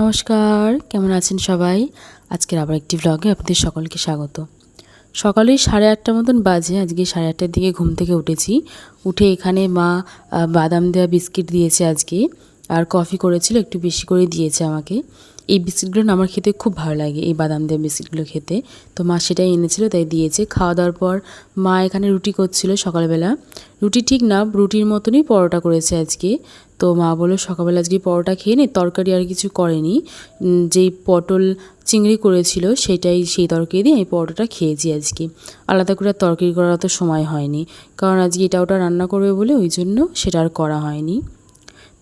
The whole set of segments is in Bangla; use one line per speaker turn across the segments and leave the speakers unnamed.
নমস্কার, কেমন আছেন সবাই? আজকের আবার একটি ব্লগে আপনাদের সকলকে স্বাগত। সকালেই সাড়ে আটটার মতন বাজে, আজকে সাড়ে আটটার দিকে ঘুম থেকে উঠেছি। উঠে এখানে মা বাদাম দেওয়া বিস্কিট দিয়েছে আজকে। আর কফি করেছিল, একটু বেশি করে দিয়েছে আমাকে। এই বিস্কিটগুলো আমার খেতে খুব ভালো লাগে, এই বাদাম দেওয়া বিস্কিটগুলো খেতে। তো মা সেটাই এনেছিল, তাই দিয়েছে। খাওয়া দাওয়ার পর মা এখানে রুটি করছিল সকালবেলা। রুটি ঠিক না, রুটির মতনই পরোটা করেছে আজকে। তো মা বলল, সকালবেলা আজকে পরোটা খেয়ে নে, তরকারি আর কিছু করেনি। যেই পটল চিংড়ি করেছিল, সেটাই, সেই তরকারি দিয়ে আমি পরোটাটা খেয়েছি আজকে। আলাদা করে তরকারি করার অত সময় হয়নি। কারণ আজকে এটা ওটা রান্না করবে বলে, ওই জন্য সেটা আর করা হয়নি।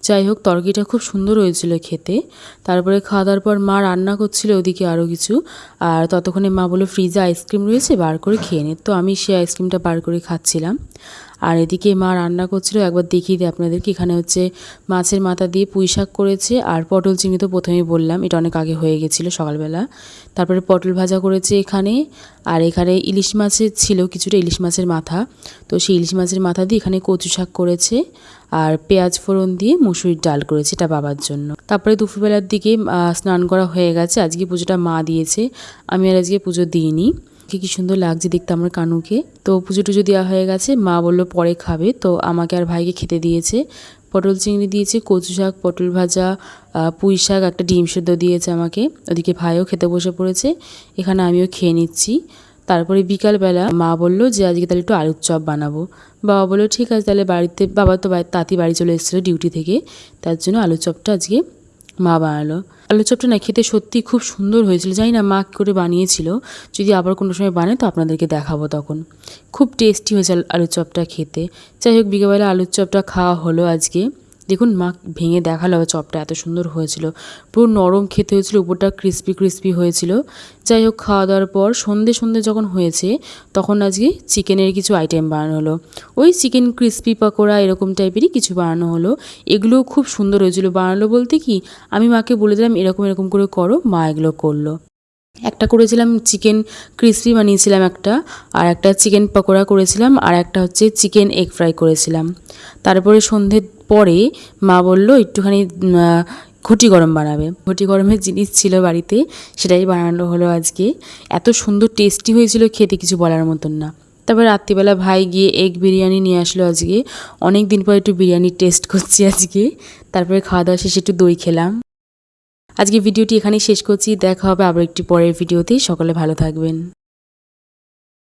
যাই হোক তরকিটা খুব সুন্দর হয়েছিল খেতে। তারপরে খাওয়া দাওয়ার পর মা রান্না করছিল ওদিকে আরও কিছু। আর ততক্ষণে মা বলল, ফ্রিজে আইসক্রিম রয়েছে, বার করে খেয়ে নে। তো আমি সেই আইসক্রিমটা বার করে খাচ্ছিলাম। আর এদিকে মা রান্না করছিল, একবার দেখিয়ে দিই আপনাদেরকে। এখানে হচ্ছে মাছের মাথা দিয়ে পুঁই শাক করেছে আর পটল চিংড়ি তো প্রথমেই বললাম, এটা অনেক আগে হয়ে গেছিল সকালবেলা। তারপরে পটল ভাজা করেছে এখানে আর এখানে ইলিশ মাছের ছিল কিছুটা ইলিশ মাছের মাথা। তো সেই ইলিশ মাছের মাথা দিয়ে এখানে কচু শাক করেছে আর পেঁয়াজ ফোড়ন দিয়ে মুসুরির ডাল করেছে এটা বাবার জন্য। তারপরে দুপুরবেলার দিকে স্নান করা হয়ে গেছে। আজকে পুজোটা মা দিয়েছে। আমি আর আজকে পুজো দিইনি। কি কি সুন্দর লাগছে দেখতে আমার কানুকে। তো পুজো টুজো দেওয়া হয়ে গেছে, মা বলল পরে খাবে। তো আমাকে আর ভাইকে খেতে দিয়েছে। পটল চিংড়ি দিয়েছে, কচু শাক, পটল ভাজা পুঁই শাক, একটা ডিম সেদ্ধ দিয়েছে আমাকে। ওদিকে ভাইও খেতে বসে পড়েছে। এখানে আমিও খেয়ে নিচ্ছি। তারপরে বিকালবেলা মা বলল যে, আজকে তাহলে একটু আলুর চপ বানাবো। বাবা বলল, ঠিক আছে, তাহলে বাড়িতে বাবা তো তাঁতি বাড়ি চলে এসেছিল ডিউটি থেকে। তার জন্য আলুর চপটা আজকে মা বানালো। আলুর চপটা না, খেতে সত্যি খুব সুন্দর হয়েছিল। জানি না মা করে বানিয়েছিল। যদি আবার কোনো সময় বানায়, তো আপনাদেরকে দেখাবো তখন। খুব টেস্টি হয়েছে আলু- চপটা খেতে। যাই হোক, বিকেলবেলা আলুর চপটা খাওয়া হলো আজকে। দেখুন, মা ভেঙে দেখাল চপটা, এত সুন্দর হয়েছিল। পুরো নরম খেতে হয়েছিল, উপরটা ক্রিস্পি ক্রিস্পি হয়েছিল। যাই হোক খাওয়া দাওয়ার পর সন্ধে সন্ধে যখন হয়েছে, তখন আজকে চিকেনের কিছু আইটেম বানানো হলো। ওই চিকেন ক্রিস্পি পাকোড়া এরকম টাইপেরই কিছু বানানো হলো। এগুলোও খুব সুন্দর হয়েছিল। বানালো বলতে কি, আমি মাকে বলে দিলাম, এরকম এরকম করে করো। মা এগুলো করল। একটা করেছিলাম চিকেন ক্রিসপি বানিয়েছিলাম একটা, আর একটা চিকেন পকোড়া করেছিলাম, আর একটা হচ্ছে চিকেন এগ ফ্রাই করেছিলাম। তারপরে সন্ধ্যের পরে মা বলল, একটুখানি ঘটি গরম বানাবে। ঘটি গরমের জিনিস ছিল বাড়িতে, সেটাই বানানো হলো আজকে। এত সুন্দর টেস্টি হয়েছিল খেতে কিছু বলার মতন না। তারপর রাত্রিবেলা ভাই গিয়ে এগ বিরিয়ানি নিয়ে আসলো আজকে। অনেক দিন পর একটু বিরিয়ানি টেস্ট করছি আজকে। তারপরে খাওয়া দাওয়া শেষে একটু দই খেলাম। আজকে ভিডিওটি এখানেই শেষ করছি। দেখা হবে আবার একটি পরের ভিডিওতে। সকলে ভালো থাকবেন।